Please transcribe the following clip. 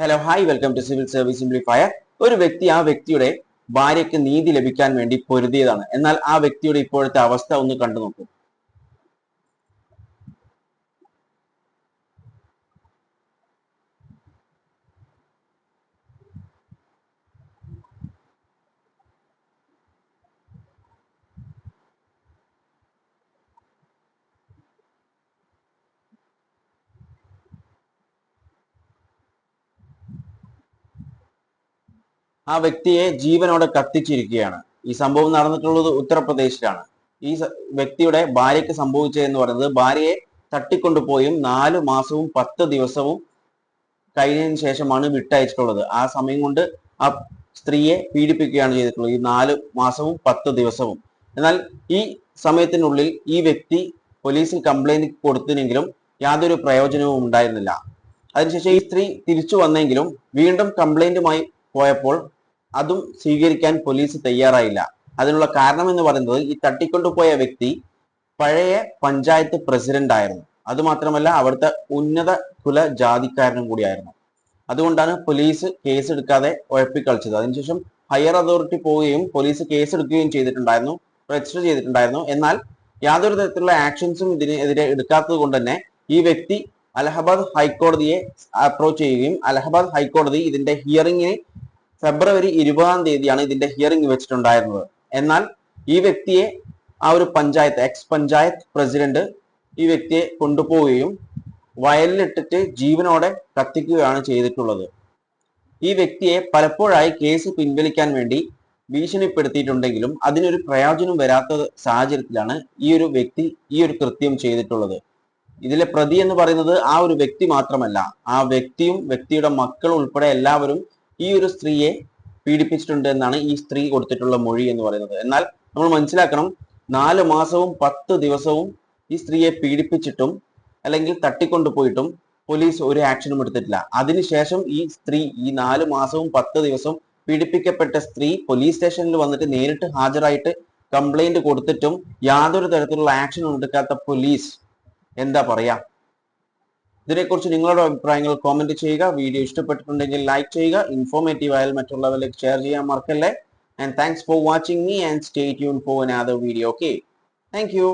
Hello hi welcome to civil service simplifier ഒരു വ്യക്തി ആ വ്യക്തിയുടെ ഭാര്യയ്ക്ക് നീതി ലഭിക്കാൻ വേണ്ടി പൊരുതിയതാണ്. എന്നാൽ ആ വ്യക്തിയുടെ ഇപ്പോഴത്തെ അവസ്ഥ ഒന്ന് കണ്ടു നോക്കൂ ആ വ്യക്തിയെ ജീവനോടെ കത്തിച്ചിരിക്കുകയാണ്. ഈ സംഭവം നടന്നിട്ടുള്ളത് ഉത്തർപ്രദേശിലാണ്. ഈ വ്യക്തിയുടെ ഭാര്യയ്ക്ക് സംഭവിച്ചതെന്ന് പറയുന്നത് ഭാര്യയെ തട്ടിക്കൊണ്ടുപോയും നാല് മാസവും പത്ത് ദിവസവും കഴിഞ്ഞതിന് ശേഷമാണ് വിട്ടയച്ചിട്ടുള്ളത്. ആ സമയം കൊണ്ട് ആ സ്ത്രീയെ പീഡിപ്പിക്കുകയാണ് ചെയ്തിട്ടുള്ളത്. ഈ നാല് മാസവും പത്ത് ദിവസവും. എന്നാൽ ഈ സമയത്തിനുള്ളിൽ ഈ വ്യക്തി പോലീസിൽ കംപ്ലൈന്റ് കൊടുത്തിനെങ്കിലും യാതൊരു പ്രയോജനവും ഉണ്ടായിരുന്നില്ല. അതിനുശേഷം ഈ സ്ത്രീ തിരിച്ചു വന്നെങ്കിലും വീണ്ടും കംപ്ലൈന്റുമായി പോയപ്പോൾ അതും സ്വീകരിക്കാൻ പോലീസ് തയ്യാറായില്ല. അതിനുള്ള കാരണം എന്ന് പറയുന്നത് ഈ തട്ടിക്കൊണ്ടുപോയ വ്യക്തി പഴയ പഞ്ചായത്ത് പ്രസിഡന്റ് ആയിരുന്നു. അതുമാത്രമല്ല അവിടുത്തെ ഉന്നത കുല ജാതിക്കാരനും കൂടിയായിരുന്നു. അതുകൊണ്ടാണ് പോലീസ് കേസ് എടുക്കാതെ ഉഴപ്പിക്കളിച്ചത് അതിനുശേഷം ഹയർ അതോറിറ്റി പോവുകയും പോലീസ് കേസ് എടുക്കുകയും ചെയ്തിട്ടുണ്ടായിരുന്നു രജിസ്റ്റർ ചെയ്തിട്ടുണ്ടായിരുന്നു. എന്നാൽ യാതൊരു തരത്തിലുള്ള ആക്ഷൻസും ഇതിനെതിരെ എടുക്കാത്തത് കൊണ്ട് തന്നെ ഈ വ്യക്തി അലഹബാദ് ഹൈക്കോടതിയെ അപ്രോച്ച് ചെയ്യുകയും അലഹബാദ് ഹൈക്കോടതി ഇതിന്റെ ഹിയറിംഗിന് ഫെബ്രുവരി ഇരുപതാം തീയതിയാണ് ഇതിന്റെ ഹിയറിംഗ് വെച്ചിട്ടുണ്ടായിരുന്നത്. എന്നാൽ ഈ വ്യക്തിയെ ആ ഒരു പഞ്ചായത്ത് എക്സ് പഞ്ചായത്ത് പ്രസിഡന്റ് ഈ വ്യക്തിയെ കൊണ്ടുപോവുകയും വയലിലിട്ടിട്ട് ജീവനോടെ കത്തിക്കുകയാണ് ചെയ്തിട്ടുള്ളത്. ഈ വ്യക്തിയെ പലപ്പോഴായി കേസ് പിൻവലിക്കാൻ വേണ്ടി ഭീഷണിപ്പെടുത്തിയിട്ടുണ്ടെങ്കിലും അതിനൊരു പ്രയോജനം വരാത്ത സാഹചര്യത്തിലാണ് ഈ ഒരു വ്യക്തി ഈ ഒരു കൃത്യം ചെയ്തിട്ടുള്ളത്. ഇതിലെ പ്രതി എന്ന് പറയുന്നത് ആ ഒരു വ്യക്തി മാത്രമല്ല ആ വ്യക്തിയും വ്യക്തിയുടെ മക്കൾ ഉൾപ്പെടെ എല്ലാവരും ഈ ഒരു സ്ത്രീയെ പീഡിപ്പിച്ചിട്ടുണ്ട് എന്നാണ് ഈ സ്ത്രീ കൊടുത്തിട്ടുള്ള മൊഴി എന്ന് പറയുന്നത്. എന്നാൽ നമ്മൾ മനസ്സിലാക്കണം നാല് മാസവും പത്ത് ദിവസവും ഈ സ്ത്രീയെ പീഡിപ്പിച്ചിട്ടും അല്ലെങ്കിൽ തട്ടിക്കൊണ്ടുപോയിട്ടും പോലീസ് ഒരു ആക്ഷനും എടുത്തിട്ടില്ല. അതിനുശേഷം ഈ സ്ത്രീ ഈ നാല് മാസവും പത്ത് ദിവസവും പീഡിപ്പിക്കപ്പെട്ട സ്ത്രീ പോലീസ് സ്റ്റേഷനിൽ വന്നിട്ട് നേരിട്ട് ഹാജരായിട്ട് കംപ്ലൈന്റ് കൊടുത്തിട്ടും യാതൊരു തരത്തിലുള്ള ആക്ഷനും എടുക്കാത്ത പോലീസ് എന്താ പറയാ? ഇതിനെക്കുറിച്ച് നിങ്ങളുടെ അഭിപ്രായങ്ങൾ കോമെന്റ് ചെയ്യുക. വീഡിയോ ഇഷ്ടപ്പെട്ടിട്ടുണ്ടെങ്കിൽ ലൈക്ക് ചെയ്യുക. ഇൻഫോർമേറ്റീവ് ആയാൽ മറ്റുള്ളവരിലേക്ക് ഷെയർ ചെയ്യാൻ മറക്കല്ലേ. And thanks for watching me and stay tune for another video okay thank you